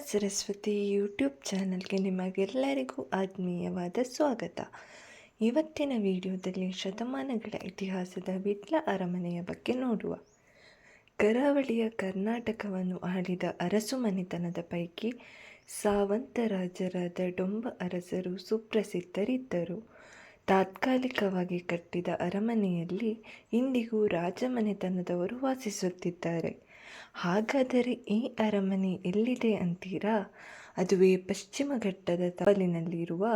Saraswati YouTube ಚಾನಲ್ಗೆ ನಿಮಗೆಲ್ಲರಿಗೂ ಆತ್ಮೀಯವಾದ ಸ್ವಾಗತ. ಇವತ್ತಿನ ವಿಡಿಯೋದಲ್ಲಿ ಶತಮಾನಗಳ ಇತಿಹಾಸದ ವಿಟ್ಲ ಅರಮನೆಯ ಬಗ್ಗೆ ನೋಡುವ. ಕರಾವಳಿಯ ಕರ್ನಾಟಕವನ್ನು ಆಳಿದ ಅರಸು ಮನೆತನದ ಪೈಕಿ ಸಾವಂತ ರಾಜರಾದ ಡೊಂಬ ಅರಸರು ಸುಪ್ರಸಿದ್ಧರಿದ್ದರು. ತಾತ್ಕಾಲಿಕವಾಗಿ ಕಟ್ಟಿದ ಅರಮನೆಯಲ್ಲಿ ಇಂದಿಗೂ ರಾಜಮನೆತನದವರು ವಾಸಿಸುತ್ತಿದ್ದಾರೆ. ಹಾಗಾದರೆ ಈ ಅರಮನೆ ಎಲ್ಲಿದೆ ಅಂತೀರಾ? ಅದುವೇ ಪಶ್ಚಿಮ ಘಟ್ಟದ ತಪ್ಪಲಿನಲ್ಲಿರುವ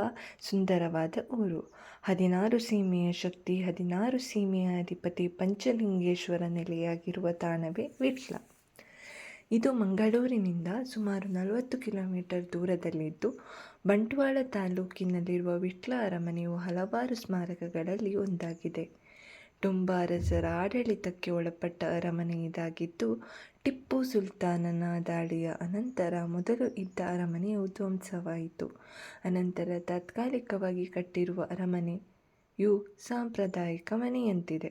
ಸುಂದರವಾದ ಊರು. ಹದಿನಾರು ಸೀಮೆಯ ಶಕ್ತಿ, ಹದಿನಾರು ಸೀಮೆಯ ಅಧಿಪತಿ ಪಂಚಲಿಂಗೇಶ್ವರ ನೆಲೆಯಾಗಿರುವ ತಾಣವೇ ವಿಟ್ಲ. ಇದು ಮಂಗಳೂರಿನಿಂದ ಸುಮಾರು ನಲವತ್ತು ಕಿಲೋಮೀಟರ್ ದೂರದಲ್ಲಿದ್ದು, ಬಂಟ್ವಾಳ ತಾಲೂಕಿನಲ್ಲಿರುವ ವಿಟ್ಲ ಅರಮನೆಯು ಹಲವಾರು ಸ್ಮಾರಕಗಳಲ್ಲಿ ಒಂದಾಗಿದೆ. ಟುಂಬ ಅರಸರ ಆಡಳಿತಕ್ಕೆ ಒಳಪಟ್ಟ ಅರಮನೆ ಇದಾಗಿದ್ದು ಟಿಪ್ಪು ಸುಲ್ತಾನನ ದಾಳಿಯ ಅನಂತರ ಮೊದಲು ಇದ್ದ ಅರಮನೆಯು ಧ್ವಂಸವಾಯಿತು. ಅನಂತರ ತಾತ್ಕಾಲಿಕವಾಗಿ ಕಟ್ಟಿರುವ ಅರಮನೆಯು ಸಾಂಪ್ರದಾಯಿಕ ಮನೆಯಂತಿದೆ.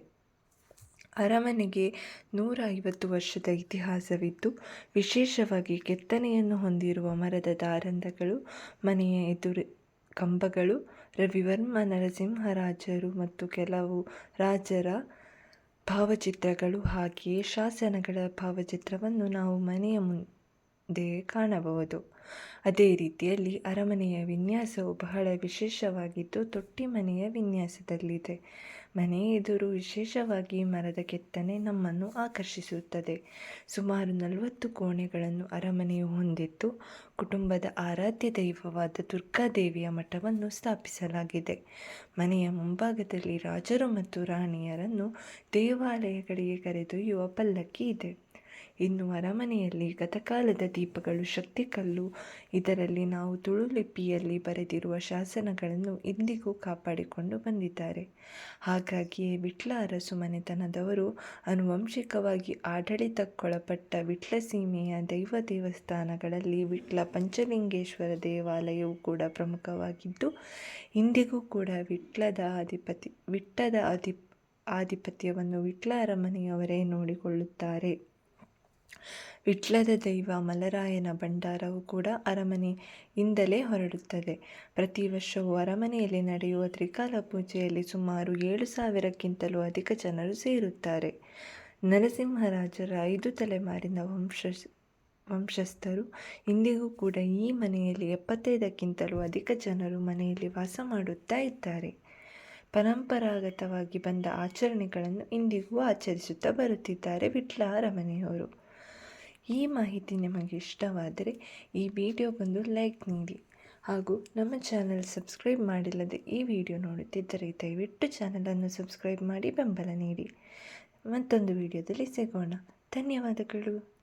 ಅರಮನೆಗೆ ನೂರ ಐವತ್ತು ವರ್ಷದ ಇತಿಹಾಸವಿದ್ದು, ವಿಶೇಷವಾಗಿ ಕೆತ್ತನೆಯನ್ನು ಹೊಂದಿರುವ ಮರದ ದಾರಂದಗಳು, ಮನೆಯ ಎದುರು ಕಂಬಗಳು ರವಿವರ್ಮ ನರಸಿಂಹರಾಜರು ಮತ್ತು ಕೆಲವು ರಾಜರ ಭಾವಚಿತ್ರಗಳು ಹಾಗೆಯೇ ಶಾಸನಗಳ ಭಾವಚಿತ್ರವನ್ನು ನಾವು ಮನೆಯ ಮುಂದೆ ಕಾಣಬಹುದು. ಅದೇ ರೀತಿಯಲ್ಲಿ ಅರಮನೆಯ ವಿನ್ಯಾಸವು ಬಹಳ ವಿಶೇಷವಾಗಿದ್ದು ತೊಟ್ಟಿ ಮನೆಯ ವಿನ್ಯಾಸದಲ್ಲಿದೆ. ಮನೆ ಎದುರು ವಿಶೇಷವಾಗಿ ಮರದ ಕೆತ್ತನೆ ನಮ್ಮನ್ನು ಆಕರ್ಷಿಸುತ್ತದೆ. ಸುಮಾರು ನಲವತ್ತು ಕೋಣೆಗಳನ್ನು ಅರಮನೆಯು ಹೊಂದಿದ್ದು, ಕುಟುಂಬದ ಆರಾಧ್ಯ ದೈವವಾದ ದುರ್ಗಾದೇವಿಯ ಮಠವನ್ನು ಸ್ಥಾಪಿಸಲಾಗಿದೆ. ಮನೆಯ ಮುಂಭಾಗದಲ್ಲಿ ರಾಜರು ಮತ್ತು ರಾಣಿಯರನ್ನು ದೇವಾಲಯಗಳಿಗೆ ಕರೆದೊಯ್ಯುವ ಪಲ್ಲಕ್ಕಿ ಇದೆ. ಇನ್ನು ಅರಮನೆಯಲ್ಲಿ ಗತಕಾಲದ ದೀಪಗಳು ಶಕ್ತಿಕಲ್ಲು ಇದರಲ್ಲಿ ನಾವು ತುಳು ಲಿಪಿಯಲ್ಲಿ ಬರೆದಿರುವ ಶಾಸನಗಳನ್ನು ಇಂದಿಗೂ ಕಾಪಾಡಿಕೊಂಡು ಬಂದಿದ್ದಾರೆ. ಹಾಗಾಗಿಯೇ ವಿಟ್ಲ ಅರಸು ಮನೆತನದವರು ಅನುವಂಶಿಕವಾಗಿ ಆಡಳಿತಕ್ಕೊಳಪಟ್ಟ ವಿಟ್ಲ ಸೀಮೆಯ ದೈವ ದೇವಸ್ಥಾನಗಳಲ್ಲಿ ವಿಟ್ಲ ಪಂಚಲಿಂಗೇಶ್ವರ ದೇವಾಲಯವು ಕೂಡ ಪ್ರಮುಖವಾಗಿದ್ದು, ಇಂದಿಗೂ ಕೂಡ ವಿಟ್ಲದ ಅಧಿಪತಿ ವಿಟ್ಟದ ಅಧಿ ಆಧಿಪತ್ಯವನ್ನು ವಿಟ್ಲ ಅರಮನೆಯವರೇ ನೋಡಿಕೊಳ್ಳುತ್ತಾರೆ. ವಿಟ್ಲದ ದೈವ ಮಲರಾಯನ ಭಂಡಾರವು ಕೂಡ ಅರಮನೆಯಿಂದಲೇ ಹೊರಡುತ್ತದೆ. ಪ್ರತಿ ವರ್ಷವೂ ಅರಮನೆಯಲ್ಲಿ ನಡೆಯುವ ತ್ರಿಕಾಲ ಪೂಜೆಯಲ್ಲಿ ಸುಮಾರು ಏಳು ಸಾವಿರಕ್ಕಿಂತಲೂ ಅಧಿಕ ಜನರು ಸೇರುತ್ತಾರೆ. ನರಸಿಂಹರಾಜರ ಐದು ತಲೆಮಾರಿನ ವಂಶ, ವಂಶಸ್ಥರು ಇಂದಿಗೂ ಕೂಡ ಈ ಮನೆಯಲ್ಲಿ ಎಪ್ಪತ್ತೈದಕ್ಕಿಂತಲೂ ಅಧಿಕ ಜನರು ಮನೆಯಲ್ಲಿ ವಾಸ ಮಾಡುತ್ತಾ ಇದ್ದಾರೆ. ಪರಂಪರಾಗತವಾಗಿ ಬಂದ ಆಚರಣೆಗಳನ್ನು ಇಂದಿಗೂ ಆಚರಿಸುತ್ತಾ ಬರುತ್ತಿದ್ದಾರೆ ವಿಟ್ಲ ಅರಮನೆಯವರು. ಈ ಮಾಹಿತಿ ನಿಮಗೆ ಇಷ್ಟವಾದರೆ ಈ ವಿಡಿಯೋ ಬಂದು ಲೈಕ್ ನೀಡಿ. ಹಾಗೂ ನಮ್ಮ ಚಾನಲ್ ಸಬ್ಸ್ಕ್ರೈಬ್ ಮಾಡಿಲ್ಲದೆ ಈ ವಿಡಿಯೋ ನೋಡುತ್ತಿದ್ದರೆ ದಯವಿಟ್ಟು ಚಾನಲನ್ನು ಸಬ್ಸ್ಕ್ರೈಬ್ ಮಾಡಿ ಬೆಂಬಲ ನೀಡಿ. ಮತ್ತೊಂದು ವಿಡಿಯೋದಲ್ಲಿ ಸಿಗೋಣ. ಧನ್ಯವಾದಗಳು.